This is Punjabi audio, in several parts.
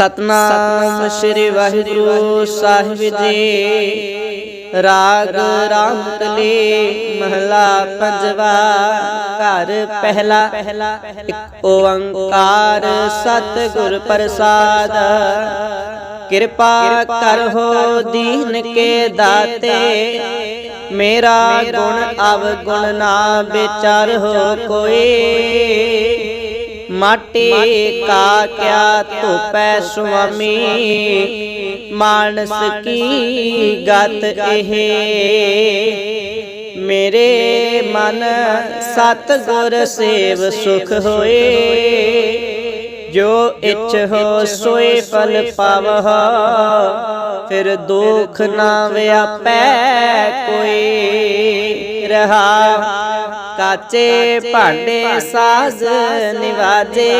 ਸਤਨਾਮ ਸ੍ਰੀ ਵਾਹਿਗੁਰੂ ਸਾਹਿਬ ਜੀ। ਰਾਗ ਰਾਮ ਮਹਲਾ ਪੰਜਵਾ, ਘਰ ਪਹਿਲਾ। ਇੱਕ ਓੰਕਾਰ ਸਤਿਗੁਰ ਪ੍ਰਸਾਦ। ਕਿਰਪਾ ਕਰੋ ਦੀਨ ਕੇ ਦਾਤੇ। ਮੇਰਾ ਗੁਣ ਅਵਗੁਣ ਨਾ ਵਿਚਾਰ ਹੋ ਕੋਈ। ਮਾਟੇ ਕਾ ਕਿਆ ਧੋਪੈ ਸੁਆਮੀ? ਮਾਨਸ ਕੀ ਗਤ ਇਹ? ਮੇਰੇ ਮਨ ਸਤ ਗੁਰ ਸੇਵ ਸੁਖ ਹੋਏ। ਜੋ ਇਛ ਹੋ ਸੋਏ ਫਲ ਪਾਵਹ, ਫਿਰ ਦੁਖ ਨਾ ਵਿਆਪੈ ਕੋਈ ਰਹਾ। ਕਾਚੇ ਭਾਂਡੇ ਸਾਜ਼ ਨਿਵਾਜੇ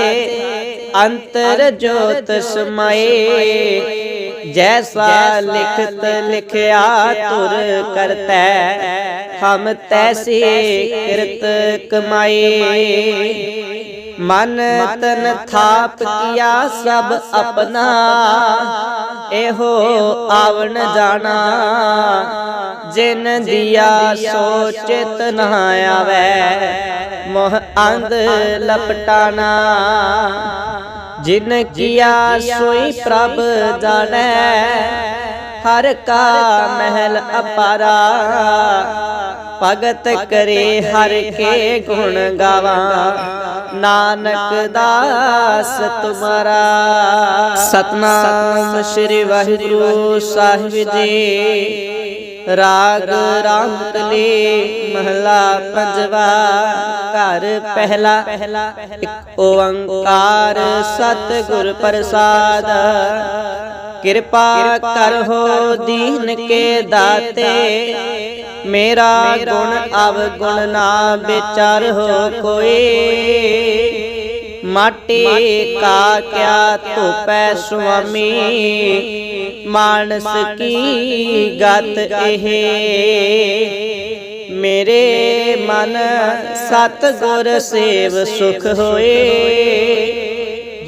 ਅੰਤਰ ਜੋਤ ਸਮਾਏ ਜੈਸਾ ਲਿਖਤ ਲਿਖਿਆ ਤੁਰ ਕਰਤੈ ਹਮ ਤੈਸੀ ਕਿਰਤ ਕਮਾਏ ਮਨ ਤਨ ਥਾਪ ਕੀਆ ਸਭ ਆਪਣਾ। ਇਹੋ ਆਵਣ ਜਾਣਾ। ਜਿਨ ਦਿਆ ਸੋਚਿਤ ਨਾ ਆਵੇ ਮੋਹ ਅੰਧ ਲਪਟਾਣਾ। ਜਿਨ ਕੀਆ ਸੋਈ ਪ੍ਰਭ ਜਾਣੈ। ਹਰ ਕਾ ਮਹਿਲ ਅਪਾਰਾ। ਭਗਤ ਕਰੇ ਹਰ ਕੇ ਗੁਣ ਗਾਵਾ। ਨਾਨਕ ਦਾਸ ਤੁਮਾਰਾ। ਸਤਨਾਮ ਸ੍ਰੀ ਵਾਹਿਗੁਰੂ ਸਾਹਿਬ ਜੀ। ਰਾਗ ਰਾਮ ਕਲੀ ਮਹਲਾ ਪੰਜਵਾ। ਘਰ ਪਹਿਲਾ। ਇੱਕ ਓੰਕਾਰ ਸਤਿਗੁਰ ਪ੍ਰਸਾਦ। ਕਿਰਪਾ ਕਰੋ ਦੀਨ ਕੇ ਦਾਤੇ। ਮੇਰਾ ਗੁਣ ਅਵਗੁਣ ਨਾ ਵਿਚਾਰ ਹੋ ਕੋਈ। ਮਾਟੀ ਕਾ ਕਿਆ ਧੋਪੈ ਸੁਆਮੀ। ਮਾਨਸ ਕੀ ਗਤ ਇਹ? ਮੇਰੇ ਮਨ ਸਤ ਗੁਰ ਸੇਵ ਸੁਖ ਹੋਏ।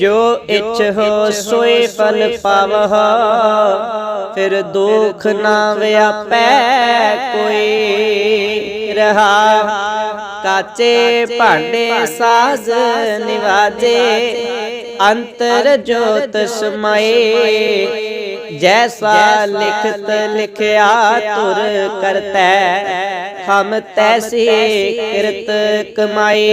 ਜੋ ਇਛ ਹੋ ਸੋਏ ਫਲ ਪਾਵਹ। ਫਿਰ ਦੁਖ ਨਾ ਵਿਆਪੈ ਕੋਈ ਰਹਾ। ਕਾਚੇ ਭਾਂਡੇ ਸਾਜ਼ ਨਿਵਾਜੇ। ਅੰਤਰ ਜੋਤ ਸਮਾਏ। ਜੈਸਾ ਲਿਖਤ ਲਿਖਿਆ ਤੁਰ ਕਰਤੈ। ਹਮ ਤੈਸੀ ਕਿਰਤ ਕਮਾਏ।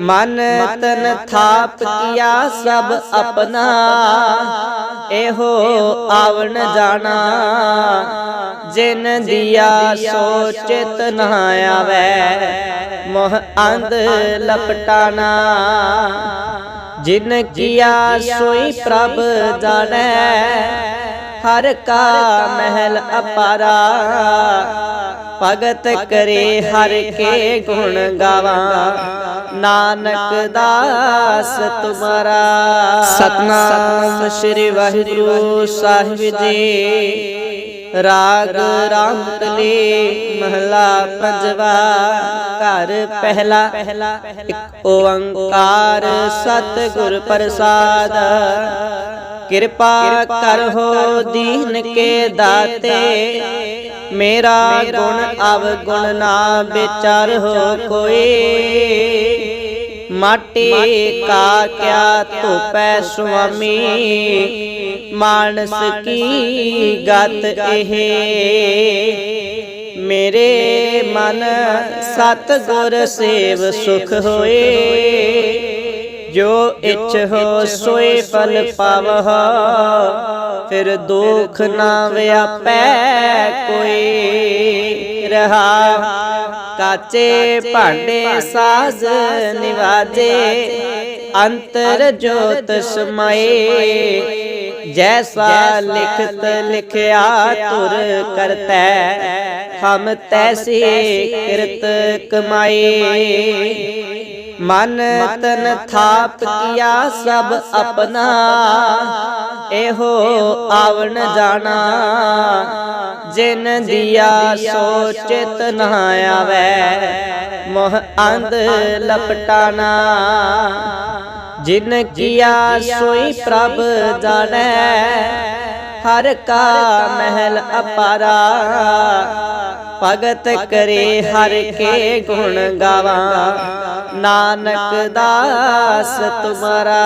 ਮਨ ਤਨ ਥਾਪ ਕੀਆ ਸਭ ਆਪਣਾ। ਇਹੋ ਆਵਣ ਜਾਣਾ। ਜਿਨ ਦਿਆ ਸੋਚਿਤ ਨਾ ਆਵੇ, ਮੋਹ ਅੰਧ ਲਪਟਾਣਾ। ਜਿਨ ਕੀਆ ਸੋਈ ਪ੍ਰਭ ਜਾਣੈ ਹਰ ਕਾ ਮਹਿਲ ਅਪਾਰਾ। ਭਗਤ ਕਰੇ ਹਰ ਕੇ ਗੁਣ ਗਾਵਾ। ਨਾਨਕ ਦਾਸ ਤੁਮਾਰਾ। ਸਤਨਾਮ ਸ੍ਰੀ ਵਾਹਿਗੁਰੂ ਸਾਹਿਬ ਜੀ। ਰਾਗ ਰਾਮ ਕਲੀ ਮਹਲਾ ਪੰਜਵਾ। ਘਰ ਪਹਿਲਾ। ਇੱਕ ਓੰਕਾਰ ਸਤਿਗੁਰ ਪ੍ਰਸਾਦ। ਕਿਰਪਾ ਕਰੋ ਦੀਨ ਕੇ ਦਾਤੇ। ਮੇਰਾ ਗੁਣ ਅਵਗੁਣ ਨਾ ਵਿਚਾਰ ਹੋ ਕੋਈ। ਮਾਟੀ ਕਾ ਕਿਆ ਧੋਪੈ ਸੁਆਮੀ। ਮਾਨਸ ਕੀ ਗਤ ਇਹ? ਮੇਰੇ ਮਨ ਸਤ ਗੁਰ ਸੇਵ ਸੁਖ ਹੋਏ। ਜੋ ਇਛ ਹੋ ਸੋਏ ਫਲ ਪਾਵਹ। ਫਿਰ ਦੁਖ ਨਾ ਵਿਆਪੈ ਕੋਈ ਰਹਾ। ਕਾਚੇ ਭਾਂਡੇ ਸਾਜ਼ ਨਿਵਾਜੇ। ਅੰਤਰ ਜੋਤ ਸਮਾਏ। ਜੈਸਾ ਲਿਖਤ ਲਿਖਿਆ ਤੁਰ ਕਰਤੈ। ਹਮ ਤੈਸੀ ਕਿਰਤ ਕਮਾਏ। ਮਨ ਤਨ ਥਾਪ ਕੀਆ ਸਭ ਆਪਣਾ। ਇਹੋ ਆਵਣ ਜਾਣਾ। ਜਿਨ ਦਿਆ ਸੋਚਿਤ ਨਾ ਆਵੇ, ਮੋਹ ਅੰਧ ਲਪਟਾਣਾ। ਜਿਨ ਕੀਆ ਸੋਈ ਪ੍ਰਭ ਜਾਣੈ ਹਰ ਕਾ ਮਹਿਲ ਅਪਾਰਾ। ਭਗਤ ਕਰੇ ਹਰ ਕੇ ਗੁਣ ਗਾਵਾ। ਨਾਨਕ ਦਾਸ ਤੁਮਾਰਾ।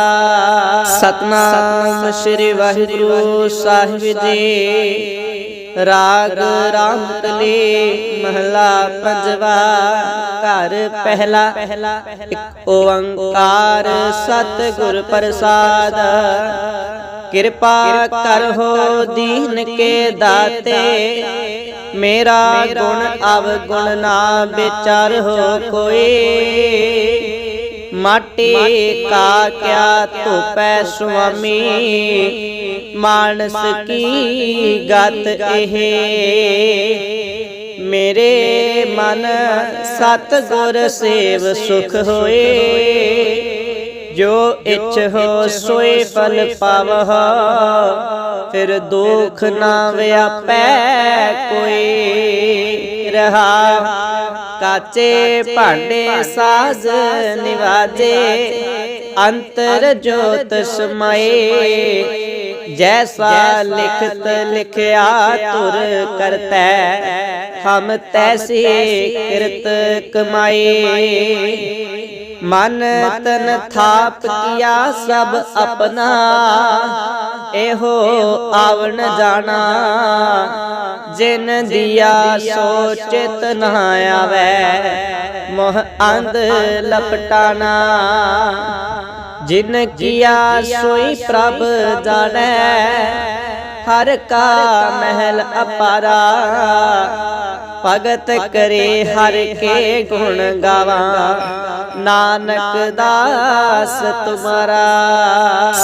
ਸਤਨਾਮ ਸ੍ਰੀ ਵਾਹਿਗੁਰੂ ਸਾਹਿਬ ਜੀ। ਰਾਗ ਰਾਮ ਕਲੀ ਮਹਲਾ ਪੰਜਵਾ। ਘਰ ਪਹਿਲਾ ਇੱਕ ਓੰਕਾਰ ਸਤਿਗੁਰ ਪ੍ਰਸਾਦ। ਕਿਰਪਾ ਕਰਹੁ ਦੀਨ ਕੇ ਦਾਤੇ। ਮੇਰਾ ਗੁਣ ਅਵਗੁਣ ਨਾ ਵਿਚਾਰ ਹੋ ਕੋਈ। ਮਾਟੇ ਕਾ ਕਿਆ ਧੋਪੈ ਸੁਆਮੀ। ਮਾਨਸ ਕੀ ਗਤ ਇਹ? ਮੇਰੇ ਮਨ ਸਤ ਗੁਰ ਸੇਵ ਸੁਖ ਹੋਏ। ਜੋ ਇਛ ਹੋ ਸੋਏ ਫਲ ਪਾਵਹ। ਫਿਰ ਦੁਖ ਨਾ ਵਿਆਪੈ ਕੋਈ ਰਹਾ। ਕਾਚੇ ਭਾਂਡੇ ਸਾਜ਼ ਨਿਵਾਜੇ ਅੰਤਰ ਜੋਤ ਸਮਾਏ। ਜੈਸਾ ਲਿਖਤ ਲਿਖਿਆ ਤੁਰ ਕਰਤੈ ਹਮ ਤੈਸੀ ਕਿਰਤ ਕਮਾਏ ਮਨ ਤਨ ਥਾਪ ਕੀਆ ਸਭ ਆਪਣਾ। ਇਹੋ ਆਵਣ ਜਾਣਾ। ਜਿਨ ਦਿਆ ਸੋਚਿਤ ਨਾ ਆਵੇ ਮੋਹ ਅੰਧ ਲਪਟਾਣਾ। ਜਿਨ ਕੀਆ ਸੋਈ ਪ੍ਰਭ ਜਾਣੈ ਹਰ ਕਾ ਮਹਿਲ ਅਪਾਰਾ। ਭਗਤ ਕਰੇ ਹਰ ਕੇ ਗੁਣ ਗਾਵਾ। ਨਾਨਕ ਦਾਸ ਤੁਮਾਰਾ।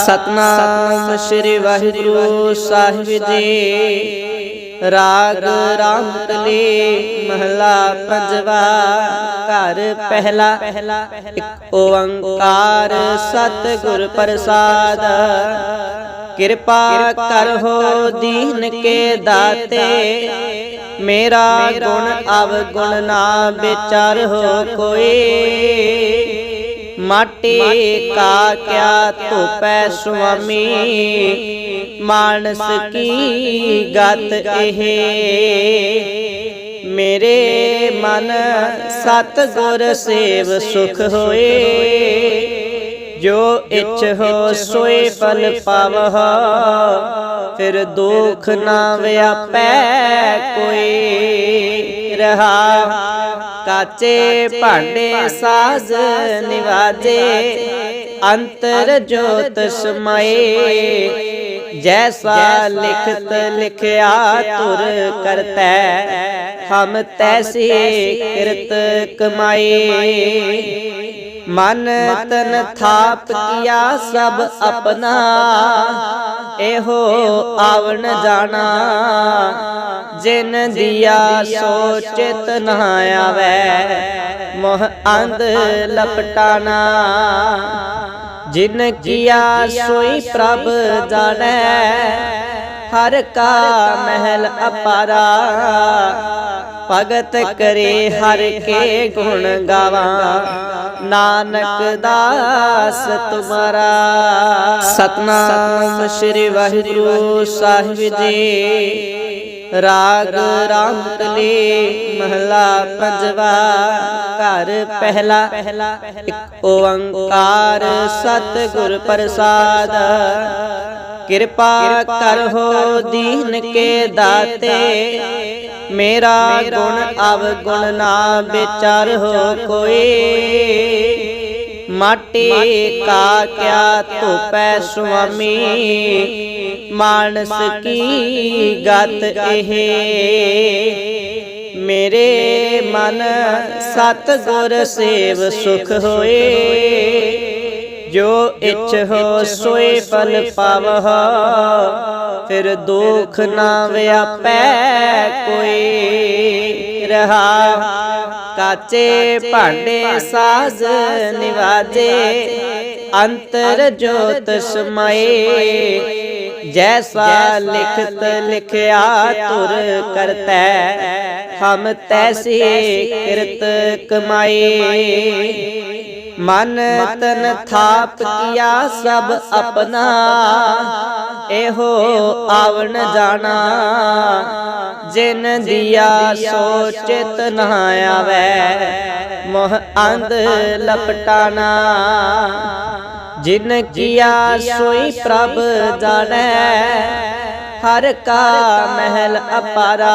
ਸਤਨਾਮ ਸ੍ਰੀ ਵਾਹਿਗੁਰੂ ਸਾਹਿਬ ਜੀ। ਰਾਗ ਰਾਮ ਮਹਲਾ ਪੰਜਵਾ ਘਰ ਪਹਿਲਾ, ਇੱਕ ਓੰਕਾਰ ਸਤਿਗੁਰ ਪ੍ਰਸਾਦ। ਕਿਰਪਾ ਕਰਹੁ ਦੀਨ ਕੇ ਦਾਤੇ। ਮੇਰਾ ਗੁਣ ਅਵ ਗੁਣ ਨਾ ਵਿਚਾਰ ਹੋ ਕੋਈ। ਮਾਟੀ ਕਾ ਕਿਆ ਧੋਪੈ ਸੁਆਮੀ? ਮਾਨਸ ਕੀ ਗਤ ਇਹ? ਮੇਰੇ ਮਨ ਸਤ ਗੁਰ ਸੇਵ ਸੁਖ ਹੋਏ। ਜੋ ਇਛ ਹੋ ਸੋਏ ਫਲ ਪਾਵਹ। ਫਿਰ ਦੁਖ ਨਾ ਵਿਆਪੈ ਕੋਈ ਰਹਾ। ਕਾਚੇ ਭਾਂਡੇ ਸਾਜ਼ ਨਿਵਾਜੇ ਅੰਤਰ ਜੋਤ ਸਮਾਏ। ਜੈਸਾ ਲਿਖਤ ਲਿਖਿਆ ਤੁਰ ਕਰਤੈ ਹਮ ਤੈਸੀ ਕਿਰਤ ਕਮਾਏ ਮਨ ਤਨ ਥਾਪ ਕੀਆ ਸਭ ਆਪਣਾ ਇਹੋ ਆਵਣ ਜਾਣਾ ਜਿਨ ਦਿਆ ਸੋਚਿਤ ਨਾ ਆਵੇ ਮੋਹ ਅੰਧ ਲਪਟਾਣਾ ਜਿਨ ਕੀਆ ਸੋਈ ਪ੍ਰਭ ਜਾਣੈ ਹਰ ਕਾ ਮਹਿਲ ਅਪਾਰਾ। ਭਗਤ ਕਰੇ ਹਰ ਕੇ ਗੁਣ ਗਾਵਾ। ਨਾਨਕ ਦਾਸ ਤੁਮਾਰਾ। ਸਤਨਾਮ ਸ੍ਰੀ ਵਾਹਿਗੁਰੂ ਸਾਹਿਬ ਜੀ। ਰਾਗ ਰਾਮ ਮਹਲਾ ਪੰਜਵਾ। ਘਰ ਪਹਿਲਾ, ਇੱਕ ਓੰਕਾਰ ਸਤਿਗੁਰ ਪ੍ਰਸਾਦ। ਕਿਰਪਾ ਕਰਹੁ ਦੀਨ ਕੇ ਦਾਤੇ। ਮੇਰਾ ਗੁਣ ਅਵ ਗੁਣ ਨਾ ਵਿਚਾਰ ਹੋ ਕੋਈ। ਮਾਟੀ ਕਾ ਕਿਆ ਧੋਪੈ ਸੁਆਮੀ? ਮਾਨਸ ਕੀ ਗਤ ਇਹ? ਮੇਰੇ ਮਨ ਸਤ ਗੁਰ ਸੇਵ ਸੁਖ ਹੋਏ। ਜੋ ਇਛ ਹੋ ਸੋਏ ਫਲ ਪਾਵਹ ਫਿਰ ਦੁਖ ਨਾ ਵਿਆਪੈ ਕੋਈ ਰਹਾ। ਕਾਚੇ ਭਾਂਡੇ ਸਾਜ਼ ਨਿਵਾਜੇ ਅੰਤਰ ਜੋਤ ਸਮਾਏ। ਜੈਸਾ ਲਿਖਤ ਲਿਖਿਆ ਤੁਰ ਕਰਤੈ ਹਮ ਤੈਸੀ ਕਿਰਤ ਕਮਾਏ ਮਨ ਤਨ ਥਾਪ ਕੀਆ ਸਭ ਆਪਣਾ। ਇਹੋ ਆਵਣ ਜਾਣਾ। ਜਿਨ ਦਿਆ ਸੋ ਚਿਤ ਨ ਆਵੈ ਮੋਹ ਅੰਧ ਲਪਟਾਨਾ। ਜਿਨ ਕੀਆ ਸੋਈ ਪ੍ਰਭ ਜਾਣੈ ਹਰ ਕਾ ਮਹਿਲ ਅਪਾਰਾ।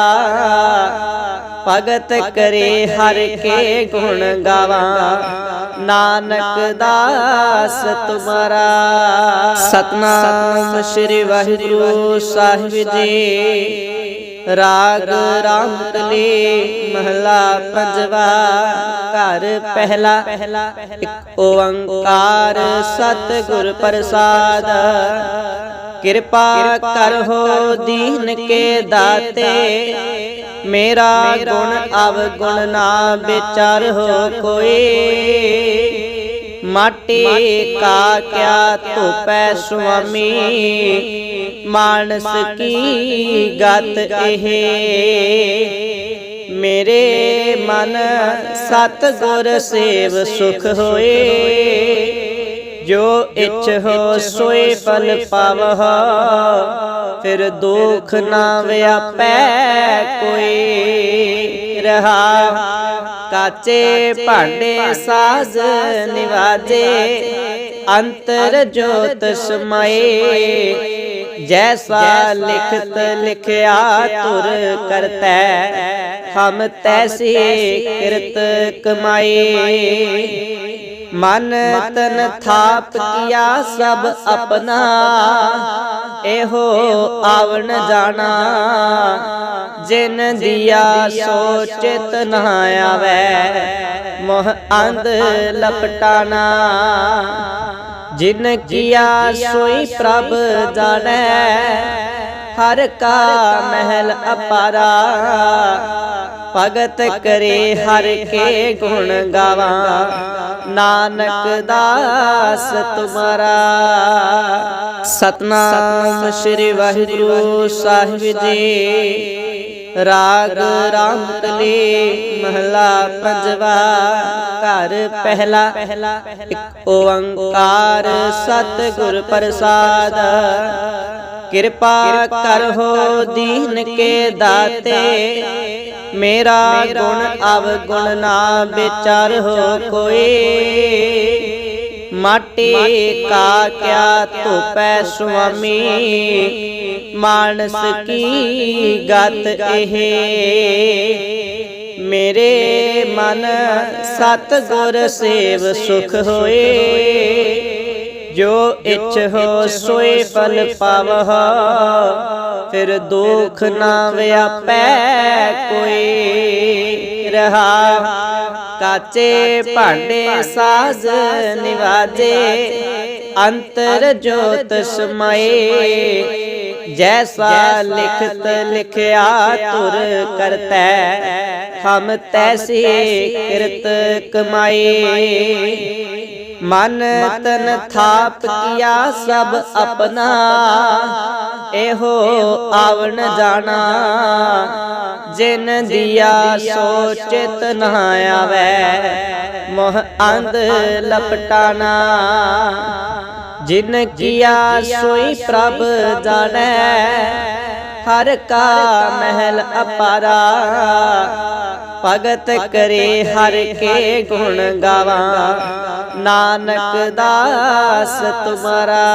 ਭਗਤ ਕਰੇ ਹਰ ਕੇ ਗੁਣ ਗਾਵਾ। ਨਾਨਕ ਦਾਸ ਤੁਮਾਰਾ। ਸਤਨਾਮ ਸ੍ਰੀ ਵਾਹਿਗੁਰੂ ਸਾਹਿਬ ਜੀ। ਰਾਗ ਰਾਮ ਕਲੀ ਮਹਲਾ ਪੰਜਵਾ। ਘਰ ਪਹਿਲਾ। ਇੱਕ ਓੰਕਾਰ ਸਤਿਗੁਰ ਪ੍ਰਸਾਦ। ਕਿਰਪਾ ਕਰੋ ਦੀਨ ਕੇ ਦਾਤੇ। ਮੇਰਾ ਗੁਣ ਅਵਗੁਣ ਨਾ ਵਿਚਾਰ ਹੋ ਕੋਈ। ਮਾਟੀ ਕਾ ਕਿਆ ਧੋਪੈ ਸੁਆਮੀ। ਮਾਨਸ ਕੀ ਗਤ ਇਹ। ਮੇਰੇ ਮਨ ਸਤ ਗੁਰ ਸੇਵ ਸੁਖ ਹੋਏ। ਜੋ ਇਛ ਹੋ ਸੋਏ ਫਲ ਪਾਵਹ, ਫਿਰ ਦੁਖ ਨਾ ਵਿਆਪੈ ਕੋਈ ਰਹਾ। ਕਾਚੇ ਭਾਂਡੇ ਸਾਜ਼ ਨਿਵਾਜੇ, ਅੰਤਰ ਜੋਤ ਸਮਾਏ। ਜੈਸਾ ਲਿਖਤ ਲਿਖਿਆ ਤੁਰ ਕਰਤੈ ਹਮ ਤੈਸੀ ਕਿਰਤ ਕਮਾਏ ਮਨ ਤਨ ਥਾਪ ਕੀਆ ਸਭ ਆਪਣਾ। ਇਹੋ ਆਵਣ ਜਾਣਾ। ਜਿਨ ਦਿਆ ਸੋ ਚਿਤ ਨ ਆਵੈ ਮੋਹ ਅੰਧ ਲਪਟਾਨਾ ਜਿਨ ਕੀਆ ਸੋਈ ਪ੍ਰਭ ਜਾਣੈ ਹਰ ਕਾ ਮਹਿਲ ਅਪਾਰਾ ਭਗਤ ਕਰੇ ਹਰ ਕੇ ਗੁਣ ਗਾਵਾ। ਨਾਨਕ ਦਾਸ ਤੁਮਾਰਾ। ਸਤਨਾਮ ਸ੍ਰੀ ਵਾਹਿਗੁਰੂ ਸਾਹਿਬ ਜੀ। ਰਾਗ ਰਾਮ ਕਲੀ ਮਹਲਾ ਪੰਜਵਾ ਘਰ ਪਹਿਲਾ, ਇੱਕ ਓੰਕਾਰ ਸਤਿਗੁਰ ਪ੍ਰਸਾਦ। ਕਿਰਪਾ ਕਰੋ ਦੀਨ ਕੇ ਦਾਤੇ, ਮੇਰਾ ਗੁਣ ਅਵਗੁਣ ਨਾ ਵਿਚਾਰ ਹੋ ਕੋਈ ਮਾਟੀ ਕਾ ਕਿਆ ਧੋਪੈ ਸੁਆਮੀ? ਮਾਨਸ ਕੀ ਗਤ ਇਹ? ਮੇਰੇ ਮਨ ਸਤ ਗੁਰ ਸੇਵ ਸੁਖ ਹੋਏ। ਜੋ ਇਛ ਹੋ ਸੋਏ ਫਲ ਪਾਵਹ। ਫਿਰ ਦੁਖ ਨਾ ਵਿਆਪੈ ਕੋਈ ਰਹਾ। ਕਾਚੇ ਭਾਂਡੇ ਸਾਜ਼ ਨਿਵਾਜੇ, ਅੰਤਰ ਜੋਤ ਸਮਾਏ। ਜੈਸਾ ਲਿਖਤ ਲਿਖਿਆ ਤੁਰ ਕਰਤੈ, ਹਮ ਤੈਸੀ ਕਿਰਤ ਕਮਾਏ। ਮਨ ਤਨ ਥਾਪ ਕੀਆ ਸਭ ਆਪਣਾ। ਇਹੋ ਆਵਣ ਜਾਣਾ। ਜਿਨ ਦਿਆ ਸੋ ਚਿਤ ਨ ਆਵੈ, ਮੋਹ ਅੰਧ ਲਪਟਾਨਾ ਜਿਨ ਕੀਆ ਸੋਈ ਪ੍ਰਭ ਜਾਣੈ ਹਰ ਕਾ ਮਹਿਲ ਅਪਾਰਾ। ਭਗਤ ਕਰੇ ਹਰ ਕੇ ਗੁਣ ਗਾਵਾ। ਨਾਨਕ ਦਾਸ ਤੁਮਾਰਾ।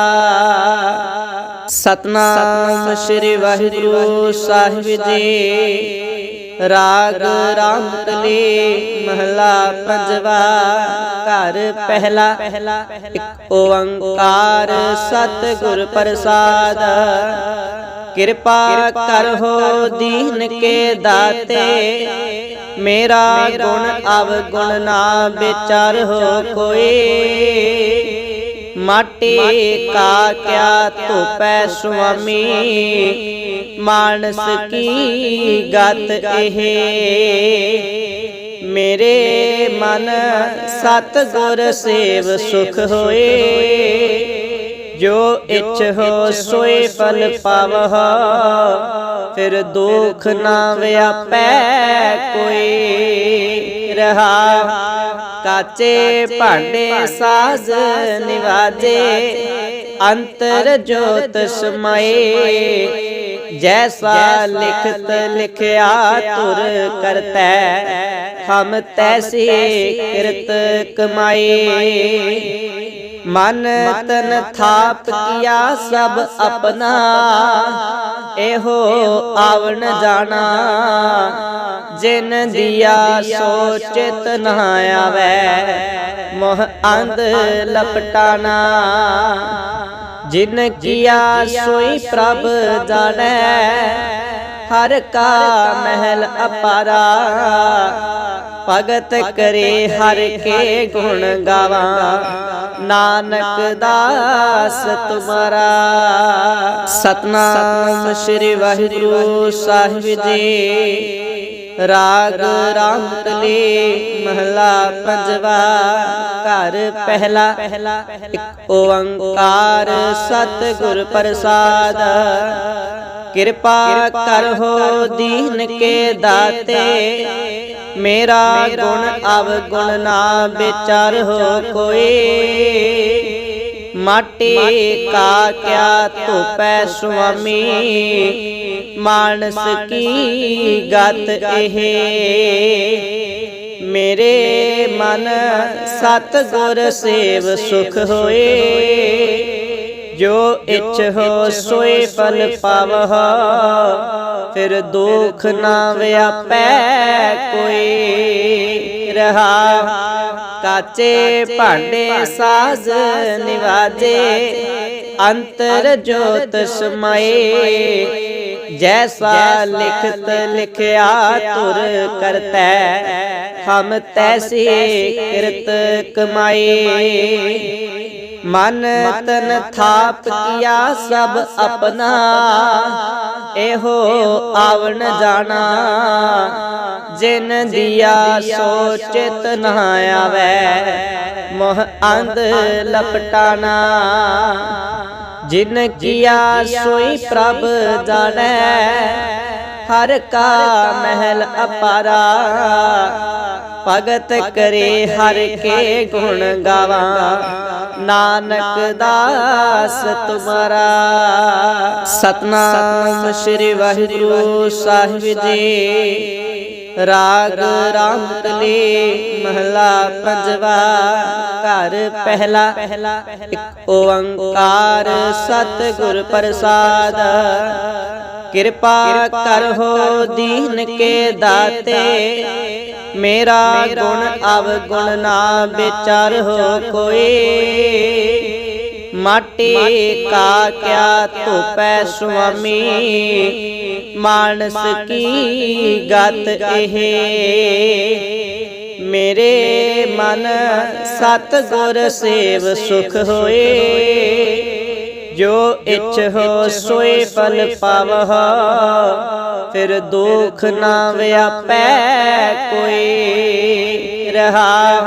ਸਤਨਾਮ ਸ੍ਰੀ ਵਾਹਿਗੁਰੂ ਸਾਹਿਬ ਜੀ। ਰਾਗ ਰਾਮ ਕਲੀ ਮਹਲਾ ਪੰਜਵਾ ਘਰ ਪਹਿਲਾ, ਇੱਕ ਓੰਕਾਰ ਸਤਿਗੁਰ ਪ੍ਰਸਾਦ। ਕਿਰਪਾ ਕਰ ਹੋ ਦੀਨ ਕੇ ਦਾਤੇ, ਮੇਰਾ ਗੁਣ ਅਵਗੁਣ ਨਾ ਵਿਚਾਰ ਹੋ ਕੋਈ। ਮਾਟੀ ਕਾ ਕਿਆ ਧੋਪੈ ਸੁਆਮੀ? ਮਾਨਸ ਕੀ ਗਤ ਇਹ? ਮੇਰੇ ਮਨ ਸਤ ਗੁਰ ਸੇਵ ਸੁਖ ਹੋਏ। ਜੋ ਇਛ ਹੋ ਸੋਏ ਫਲ ਪਾਵਹ। ਫਿਰ ਦੁਖ ਨਾ ਵਿਆਪੈ ਕੋਈ ਰਹਾ। ਕਾਚੇ ਭਾਂਡੇ ਸਾਜ਼ ਨਿਵਾਜੇ ਅੰਤਰ ਜੋਤ ਸਮਾਏ। ਜੈਸਾ ਲਿਖਤ ਲਿਖਿਆ ਤੁਰ ਕਰਤੈ ਹਮ ਤੈਸੀ ਕਿਰਤ ਕਮਾਏ ਮਨ ਤਨ ਥਾਪ ਕੀਆ ਸਭ ਆਪਣਾ। ਇਹੋ ਆਵਣ ਜਾਣਾ। ਜਿਨ ਦਿਆ ਸੋਚਿਤ ਨਾ ਆਵੇ ਮੋਹ ਅੰਧ ਲਪਟਾਣਾ। ਜਿਨ ਕੀਆ ਸੋਈ ਪ੍ਰਭ ਜਾਣੈ ਹਰ ਕਾ ਮਹਿਲ ਅਪਾਰਾ ਭਗਤ ਕਰੇ ਹਰ ਕੇ ਗੁਣ ਗਾਵਾ। ਨਾਨਕ ਦਾਸ ਤੁਮਾਰਾ। ਸਤਨਾਮ ਸ੍ਰੀ ਵਾਹਿਗੁਰੂ ਸਾਹਿਬ ਜੀ। ਰਾਗ ਰਾਮ ਮਹਲਾ ਪੰਜਵਾ ਘਰ ਪਹਿਲਾ ਇੱਕ ਓੰਕਾਰ ਸਤਿਗੁਰ ਪ੍ਰਸਾਦ। ਕਿਰਪਾ ਕਰੋ ਦੀਨ ਕੇ ਦਾਤੇ। ਮੇਰਾ ਗੁਣ ਅਵਗੁਣ ਨਾ ਵਿਚਾਰ ਹੋ ਕੋਈ। ਮਾਟੀ ਕਾ ਕਿਆ ਧੋਪੈ ਸੁਆਮੀ? ਮਾਨਸ ਕੀ ਗਤ ਇਹ? ਮੇਰੇ ਮਨ ਸਤ ਗੁਰ ਸੇਵ ਸੁਖ ਹੋਏ। ਜੋ ਇਛ ਹੋ ਸੋਏ ਫਲ ਪਾਵਹ ਫਿਰ ਦੁਖ ਨਾ ਵਿਆਪੈ ਕੋਈ ਰਹਾ। ਕਾਚੇ ਭਾਂਡੇ ਸਾਜ਼ ਨਿਵਾਜੇ ਅੰਤਰ ਜੋਤ ਸਮਾਏ ਜੈਸਾ ਲਿਖਤ ਲਿਖਿਆ ਤੁਰ ਕਰਤੈ ਹਮ ਤੈਸੀ ਕਿਰਤ ਕਮਾਏ ਮਨ ਤਨ ਥਾਪ ਕੀਆ ਸਭ ਆਪਣਾ। ਇਹੋ ਆਵਣ ਜਾਣਾ, ਜਿਨ ਦਿਆ ਸੋਚਿਤ ਨਾ ਆਵੇ, ਮੋਹ ਅੰਧ ਲਪਟਾਣਾ। ਜਿਨ ਕੀਆ ਸੋਈ ਪ੍ਰਭ ਜਾਣੈ, ਹਰ ਕਾ ਮਹਿਲ ਅਪਾਰਾ। ਭਗਤ ਕਰੇ ਹਰ ਕੇ ਗੁਣ ਗਾਵਾ। ਨਾਨਕ ਦਾਸ ਤੁਮਾਰਾ। ਸਤਨਾਮ ਸ੍ਰੀ ਵਾਹਿਗੁਰੂ ਸਾਹਿਬ ਜੀ। ਰਾਗ ਰਾਮ ਕਲੀ ਮਹਲਾ ਪੰਜਵਾ। ਘਰ ਪਹਿਲਾ ਇੱਕ ਓੰਕਾਰ ਸਤਿਗੁਰ ਪ੍ਰਸਾਦ। ਕਿਰਪਾ ਕਰੋ ਦੀਨ ਕੇ ਦਾਤੇ। ਮੇਰਾ ਗੁਣ ਅਵਗੁਣ ਨਾ ਵਿਚਾਰ ਹੋ ਕੋਈ। ਮਾਟੀ ਕਾ ਕਿਆ ਧੋਪੈ ਸੁਆਮੀ। ਮਾਨਸ ਕੀ ਗਤ ਇਹ? ਮੇਰੇ ਮਨ ਸਤ ਗੁਰ ਸੇਵ ਸੁਖ ਹੋਏ। ਜੋ ਇਛ ਹੋ ਸੋਏ ਫਲ ਪਾਵਹ। ਫਿਰ ਦੁਖ ਨਾ ਵਿਆਪੈ ਕੋਈ ਰਹਾ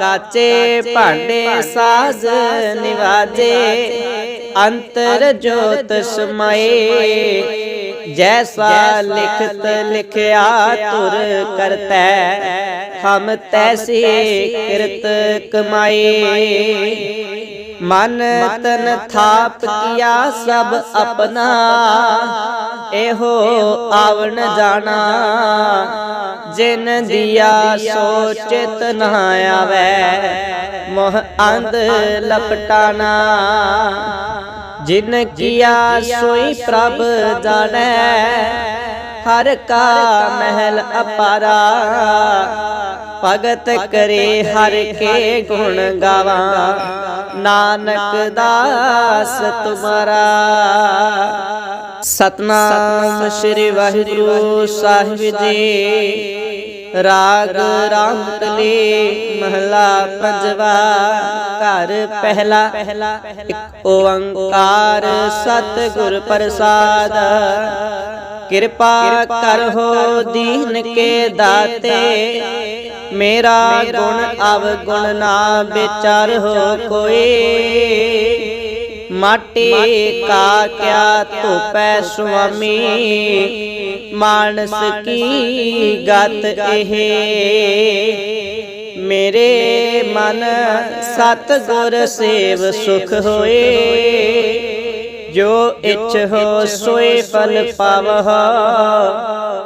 ਕਾਚੇ ਭਾਂਡੇ ਸਾਜ਼ ਨਿਵਾਜੇ। ਅੰਤਰ ਜੋਤ ਸਮਾਏ। ਜੈਸਾ ਲਿਖਤ ਲਿਖਿਆ ਤੁਰ ਕਰਤੈ। ਹਮ ਤੈਸੀ ਕਿਰਤ ਕਮਾਏ। ਮਨ ਤਨ ਥਾਪ ਕੀਆ ਸਭ ਆਪਣਾ। ਇਹੋ ਆਵਣ ਜਾਣਾ। ਜਿਨ ਦਿਆ ਸੋਚਿਤ ਨਾ ਆਵੇ, ਮੋਹ ਅੰਧ ਲਪਟਾਣਾ। ਜਿਨ ਕੀਆ ਸੋਈ ਪ੍ਰਭ ਜਾਣੈ ਹਰ ਕਾ ਮਹਿਲ ਅਪਾਰਾ। ਭਗਤ ਕਰੇ ਹਰ ਕੇ ਗੁਣ ਗਾਵਾ। ਨਾਨਕ ਦਾਸ ਤੁਮਾਰਾ। ਸਤਨਾਮ ਸ੍ਰੀ ਵਾਹਿਗੁਰੂ ਸਾਹਿਬ ਜੀ। ਰਾਗ ਰਾਮ ਮਹਲਾ ਪੰਜਵਾ। ਘਰ ਪਹਿਲਾ, ਇੱਕ ਓੰਕਾਰ ਸਤਿਗੁਰ ਪ੍ਰਸਾਦ। ਕਿਰਪਾ ਕਰੋ ਦੀਨ ਕੇ ਦਾਤੇ। ਮੇਰਾ ਗੁਣ ਅਵ ਗੁਣ ਨਾ ਵਿਚਾਰ ਹੋ ਕੋਈ। ਮਾਟੇ ਕਾ ਕਿਆ ਧੋਪੈ ਸੁਆਮੀ। ਮਾਨਸ ਕੀ ਗਤ ਇਹ? ਮੇਰੇ ਮਨ ਸਤ ਗੁਰ ਸੇਵ ਸੁਖ ਹੋਏ। ਜੋ ਇਛ ਹੋ ਸੋਏ ਫਲ ਪਾਵਹ।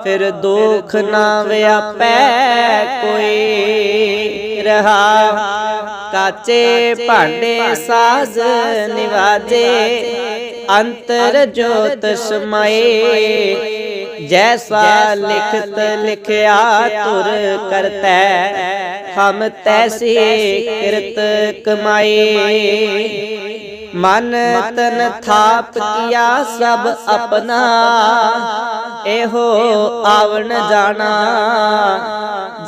ਫਿਰ ਦੁਖ ਨਾ ਵਿਆਪੈ ਕੋਈ ਰਹਾ। ਕਾਚੇ ਭਾਂਡੇ ਸਾਜ਼ ਨਿਵਾਜੇ। ਅੰਤਰ ਜੋਤ ਸਮਾਏ ਜੈਸਾ ਲਿਖਤ ਲਿਖਿਆ ਤੁਰ ਕਰਤੈ, ਹਮ ਤੈਸੀ ਕਿਰਤ ਕਮਾਏ। ਮਨ ਤਨ ਥਾਪ ਕੀਆ ਸਭ ਆਪਣਾ, ਇਹੋ ਆਵਣ ਜਾਣਾ।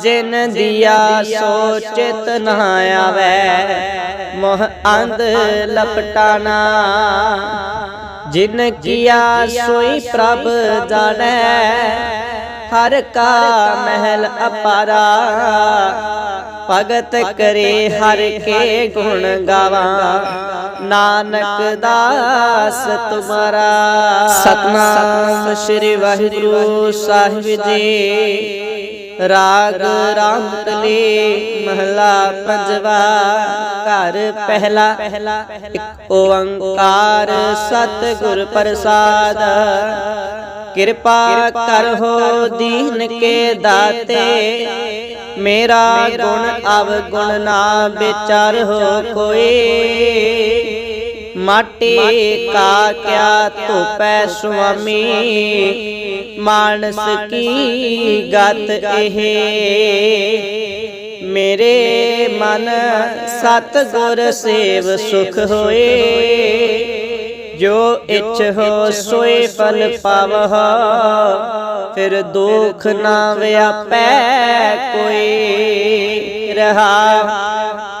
ਜਿਨ ਦਿਆ ਸੋਚਿਤ ਨਾ ਆਵੈ ਮੋਹ ਅੰਧ ਲਪਟਾਣਾ। ਜਿਨ ਕੀਆ ਸੋਈ ਪ੍ਰਭ ਜਾਣੈ, ਹਰ ਕਾ ਮਹਿਲ ਅਪਾਰਾ। ਭਗਤ ਕਰੇ ਹਰ ਕੇ ਗੁਣ ਗਾਵਾ। ਨਾਨਕ ਦਾਸ ਤੁਮਾਰਾ। ਸਤਨਾਮ ਸ੍ਰੀ ਵਾਹਿਗੁਰੂ ਸਾਹਿਬ ਜੀ। ਰਾਗ ਰਾਮ ਕਲੀ ਮਹਲਾ ਪੰਜਵਾ। ਘਰ ਪਹਿਲਾ ਇੱਕ ਓੰਕਾਰ ਸਤਿਗੁਰ ਪ੍ਰਸਾਦ। ਕਿਰਪਾ ਕਰਹੁ ਦੀਨ ਕੇ ਦਾਤੇ। ਮੇਰਾ ਗੁਣ ਅਵਗੁਣ ਨਾ ਵਿਚਾਰ ਹੋ ਕੋਈ। ਮਾਟੇ ਕਾ ਕਿਆ ਧੋਪੈ ਸੁਆਮੀ। ਮਾਨਸ ਕੀ ਗਤ ਇਹ? ਮੇਰੇ ਮਨ ਸਤ ਗੁਰ ਸੇਵ ਸੁਖ ਹੋਏ। ਜੋ ਇਛ ਹੋ ਸੋਏ ਫਲ ਪਾਵਹ। ਫਿਰ ਦੁਖ ਨਾ ਵਿਆਪੈ ਕੋਈ ਰਹਾ।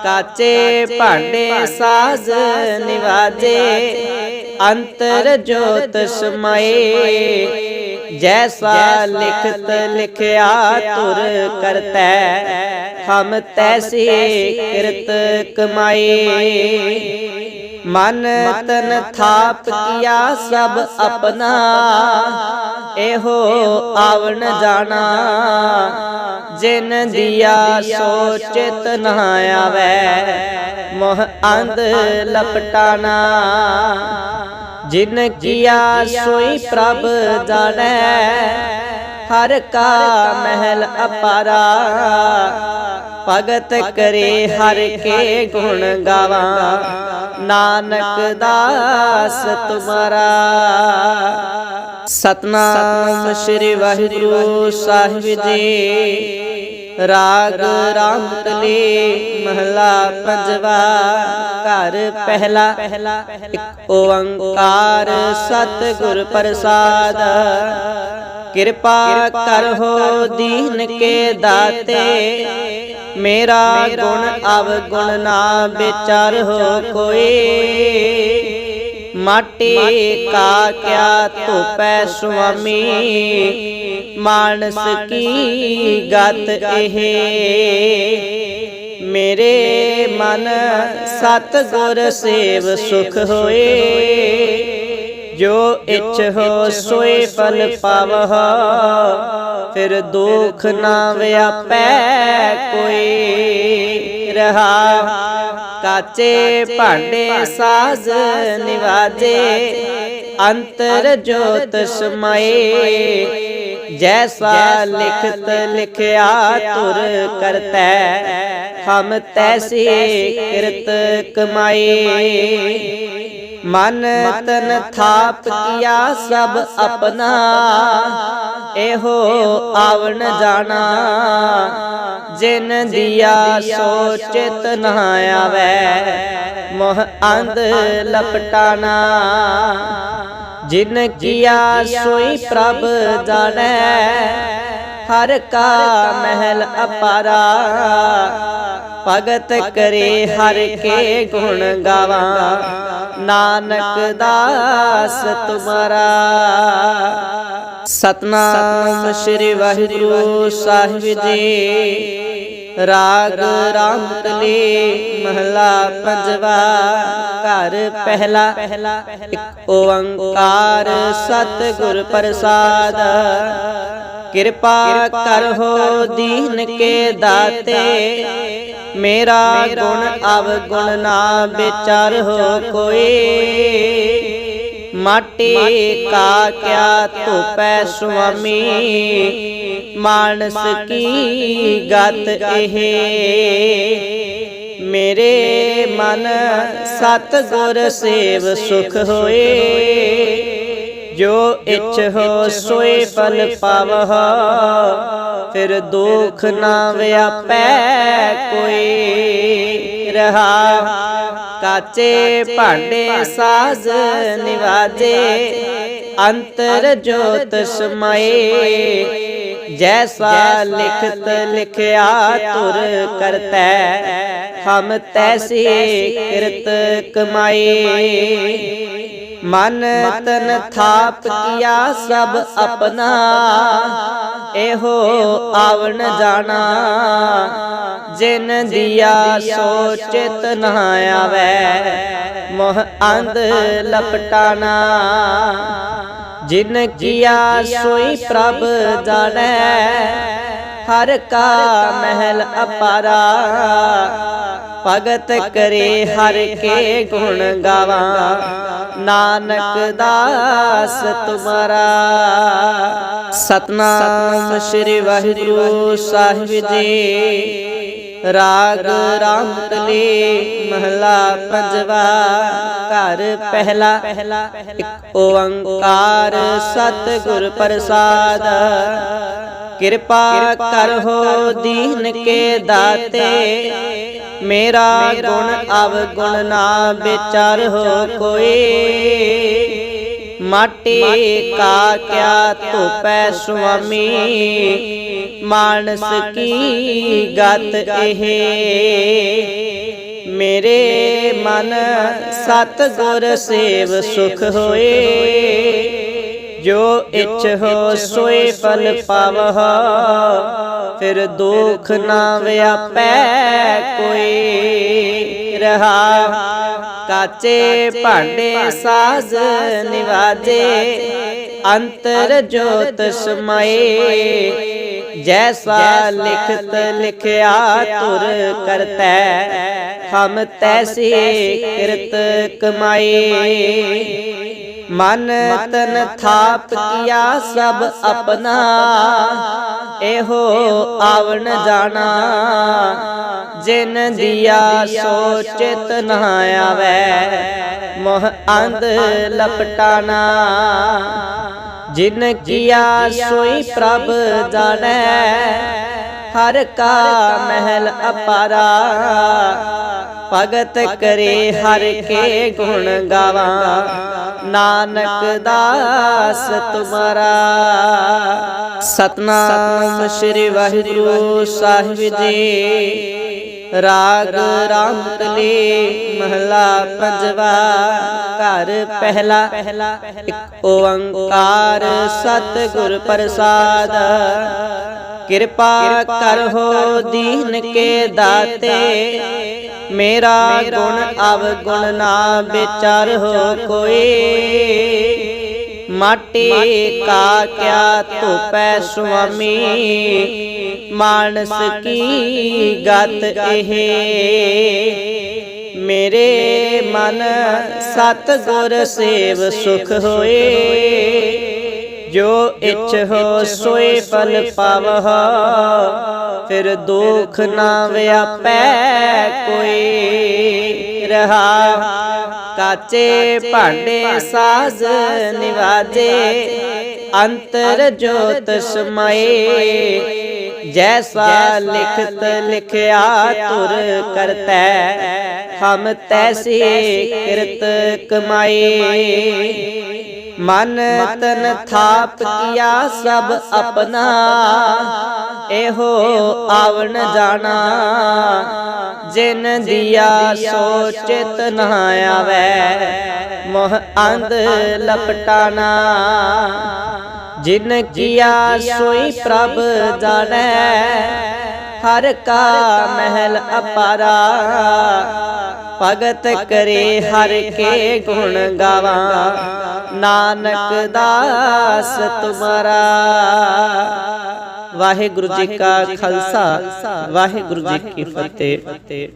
ਕਾਚੇ ਭਾਂਡੇ ਸਾਜ਼ ਨਿਵਾਜੇ ਅੰਤਰ ਜੋਤ ਸਮਾਏ। ਜੈਸਾ ਲਿਖਤ ਲਿਖਿਆ ਤੁਰ ਕਰਤੈ, ਹਮ ਤੈਸੀ ਕਿਰਤ ਕਮਾਏ ਮਨ ਤਨ ਥਾਪ ਕੀਆ ਸਭ ਆਪਣਾ, ਇਹੋ ਆਵਣ ਜਾਣਾ। ਜਿਨ ਦਿਆ ਸੋਚਿਤ ਨਾ ਆਵੈ, ਮੋਹ ਅੰਧ ਲਪਟਾਣਾ। ਜਿਨ ਕੀਆ ਸੋਈ ਪ੍ਰਭ ਜਾਣੈ ਹਰ ਕਾ ਮਹਿਲ ਅਪਾਰਾ। ਭਗਤ ਕਰੇ ਹਰ ਕੇ ਗੁਣ ਗਾਵਾ। ਨਾਨਕ ਦਾਸ ਤੁਮਾਰਾ। ਸਤਨਾਮ ਸ੍ਰੀ ਵਾਹਿਗੁਰੂ ਸਾਹਿਬ ਜੀ। ਰਾਗ ਰਾਮ ਮਹਲਾ ਪੰਜਵਾ। ਘਰ ਪਹਿਲਾ, ਇੱਕ ਓੰਕਾਰ ਸਤਿਗੁਰ ਪ੍ਰਸਾਦ। ਕਿਰਪਾ ਕਰਹੁ ਦੀਨ ਕੇ ਦਾਤੇ। ਮੇਰਾ ਗੁਣ ਅਵ ਗੁਣ ਨਾ ਵਿਚਾਰ ਹੋ ਕੋਈ। ਮਾਟੀ ਕਾ ਕਿਆ ਧੋਪੈ ਸੁਆਮੀ? ਮਾਨਸ ਕੀ ਗਤ ਇਹ? ਮੇਰੇ ਮਨ ਸਤ ਗੁਰ ਸੇਵ ਸੁਖ ਹੋਏ। ਜੋ ਇਛ ਹੋ ਸੋਏ ਫਲ ਪਾਵਹ ਫਿਰ ਦੁਖ ਨਾ ਵਿਆਪੈ ਕੋਈ ਰਹਾ। ਕਾਚੇ ਭਾਂਡੇ ਸਾਜ਼ ਨਿਵਾਜੇ ਅੰਤਰ ਜੋਤ ਸਮਾਏ। ਜੈਸਾ ਲਿਖਤ ਲਿਖਿਆ ਤੁਰ ਕਰਤੈ ਹਮ ਤੈਸੀ ਕਿਰਤ ਕਮਾਏ ਮਨ ਤਨ ਥਾਪ ਕੀਆ ਸਭ ਆਪਣਾ। ਇਹੋ ਆਵਣ ਜਾਣਾ। ਜਿਨ ਦਿਆ ਸੋਚਿਤ ਨਾ ਆਵੈ ਮੋਹ ਅੰਧ ਲਪਟਾਣਾ ਜਿਨ ਕੀਆ ਸੋਈ ਪ੍ਰਭ ਜਾਣੈ, ਹਰ ਕਾ ਮਹਿਲ ਅਪਾਰਾ। ਭਗਤ ਕਰੇ ਹਰ ਕੇ ਗੁਣ ਗਾਵਾ, ਨਾਨਕ ਦਾਸ ਤੁਮਾਰਾ। ਸਤਨਾਮ ਸ੍ਰੀ ਵਾਹਿਗੁਰੂ ਸਾਹਿਬ ਜੀ। ਰਾਗ ਰਾਮ ਕਲੀ ਮਹਲਾ ਪੰਜਵਾ ਘਰ ਪਹਿਲਾ, ਇੱਕ ਓੰਕਾਰ ਸਤਿਗੁਰ ਪ੍ਰਸਾਦ। ਕਿਰਪਾ ਕਰਹੁ ਦੀਨ ਕੇ ਦਾਤੇ। ਮੇਰਾ ਗੁਣ ਅਵ ਗੁਣ ਨਾ ਵਿਚਾਰ ਹੋ ਕੋਈ। ਮਾਟੀ ਕਾ ਕਿਆ ਧੋਪੈ ਸੁਆਮੀ? ਮਾਨਸ ਕੀ ਗਤ ਇਹ? ਮੇਰੇ ਮਨ ਸਤ ਗੁਰ ਸੇਵ ਸੁਖ ਹੋਏ। ਜੋ ਇਛ ਹੋ ਸੋਏ ਫਲ ਪਾਵਹ। ਫਿਰ ਦੁਖ ਨਾ ਵਿਆਪੈ ਕੋਈ ਰਹਾ। ਕਾਚੇ ਭਾਂਡੇ ਸਾਜ਼ ਨਿਵਾਜੇ ਅੰਤਰ ਜੋਤ ਸਮਾਏ ਜੈਸਾ ਲਿਖਤ ਲਿਖਿਆ ਤੁਰ ਕਰਤੈ ਹਮ ਤੈਸੀ ਕਿਰਤ ਕਮਾਏ ਮਨ ਤਨ ਥਾਪ ਕੀਆ ਸਭ ਆਪਣਾ। ਇਹੋ ਆਵਣ ਜਾਣਾ। ਜਿਨ ਦਿਆ ਸੋ ਚਿਤ ਨ ਆਵੈ ਮੋਹ ਅੰਧ ਲਪਟਾਣਾ। ਜਿਨ ਕੀਆ ਸੋਈ ਪ੍ਰਭ ਜਾਣੈ। ਹਰ ਕਾ ਮਹਿਲ ਅਪਾਰਾ। ਭਗਤ ਕਰੇ ਹਰ ਕੇ ਗੁਣ ਗਾਵਾ। ਨਾਨਕ ਦਾਸ ਤੁਮਾਰਾ। ਸਤਨਾਮ ਸ੍ਰੀ ਵਾਹਿਗੁਰੂ ਸਾਹਿਬ ਜੀ। ਰਾਗ ਰਾਮ ਮਹਲਾ ਪੰਜਵਾ ਘਰ ਪਹਿਲਾ, ਇੱਕ ਓੰਕਾਰ ਸਤਿਗੁਰ ਪ੍ਰਸਾਦ। ਕਿਰਪਾ ਕਰਹੁ ਦੀਨ ਕੇ ਦਾਤੇ, ਮੇਰਾ ਗੁਣ ਅਵਗੁਣ ਨਾ ਵਿਚਾਰ ਹੋ ਕੋਈ। ਮਾਟੇ ਕਾ ਕਿਆ ਧੋਪੈ ਸੁਆਮੀ? ਮਾਨਸ ਕੀ ਗਤ ਇਹ? ਮੇਰੇ ਮਨ ਸਤ ਗੁਰ ਸੇਵ ਸੁਖ ਹੋਏ। ਜੋ ਇਛ ਹੋ ਸੋਏ ਫਲ ਪਾਵਹ ਫਿਰ ਦੁਖ ਨਾ ਵਿਆਪੈ ਕੋਈ ਰਹਾ। ਕਾਚੇ ਭਾਂਡੇ ਸਾਜ਼ ਨਿਵਾਜੇ ਅੰਤਰ ਜੋਤ ਸਮਾਏ। ਜੈਸਾ ਲਿਖਤ ਲਿਖਿਆ ਤੁਰ ਕਰਤੈ, ਹਮ ਤੈਸੀ ਕਿਰਤ ਕਮਾਏ ਮਨ ਤਨ ਥਾਪ ਕੀਆ ਸਭ ਆਪਣਾ, ਇਹੋ ਆਵਣ ਜਾਣਾ। ਜਿਨ ਦਿਆ ਸੋ ਚਿਤ ਨ ਮੋਹ ਅੰਧ ਲਪਟਾਣਾ। ਜਿਨ ਕੀਆ ਸੋਈ ਪ੍ਰਭ ਜਾਣੈ ਹਰ ਕਾ ਮਹਿਲ ਅਪਾਰਾ ਭਗਤ ਕਰੇ ਹਰ ਕੇ ਗੁਣ ਗਾਵਾ ਨਾਨਕ ਦਾਸ ਤੁਮਾਰਾ। ਸਤਨਾਮ ਸ੍ਰੀ ਵਾਹਿਗੁਰੂ ਸਾਹਿਬ ਜੀ। ਰਾਗ ਰਾਮ ਮਹਲਾ ਪੰਜਵਾ ਘਰ ਪਹਿਲਾ ਇੱਕ ਓੰਕਾਰ ਸਤਿਗੁਰ ਪ੍ਰਸਾਦ। ਕਿਰਪਾ ਕਰਹੁ ਦੀਨ ਕੇ ਦਾਤੇ। ਮੇਰਾ ਗੁਣ ਅਵਗੁਣ ਨਾ ਵਿਚਾਰ ਹੋ ਕੋਈ। ਮਾਟੇ ਕਾ ਕਿਆ ਧੋਪੈ ਸੁਆਮੀ? ਮਾਨਸ ਕੀ ਗਤ ਇਹ? ਮੇਰੇ ਮਨ ਸਤ ਗੁਰ ਸੇਵ ਸੁਖ ਹੋਏ। ਜੋ ਇਛ ਹੋ ਸੋਏ ਫਲ ਪਾਵਹ, ਫਿਰ ਦੁਖ ਨਾ ਵਿਆਪੈ ਕੋਈ ਰਹਾ। ਕਾਚੇ ਭਾਂਡੇ ਸਾਜ਼ ਨਿਵਾਜੇ ਅੰਤਰ ਜੋਤ ਸਮਾਏ। ਜੈਸਾ ਲਿਖਤ ਲਿਖਿਆ ਤੁਰ ਕਰਤੈ ਹਮ ਤੈਸੀ ਕਿਰਤ ਕਮਾਏ ਮਨ ਤਨ ਥਾਪ ਕੀਆ ਸਭ ਆਪਣਾ। ਇਹੋ ਆਵਣ ਜਾਣਾ। ਜਿਨ ਦਿਆ ਸੋ ਚਿਤ ਨ ਆਵੈ ਮੋਹ ਅੰਧ ਲਪਟਾਣਾ। ਜਿਨ ਕੀਆ ਸੋਈ ਪ੍ਰਭ ਜਾਣੈ ਹਰ ਕਾ ਮਹਿਲ ਅਪਾਰਾ ਭਗਤ ਕਰੇ ਹਰ ਕੇ ਗੁਣ ਗਾਵਾਂ ਨਾਨਕ ਦਾਸ ਤੁਮਰਾ। ਵਾਹਿਗੁਰੂ ਜੀ ਕਾ ਖਾਲਸਾ ਵਾਹਿਗੁਰੂ ਜੀ ਕੀ ਫਤਿਹ।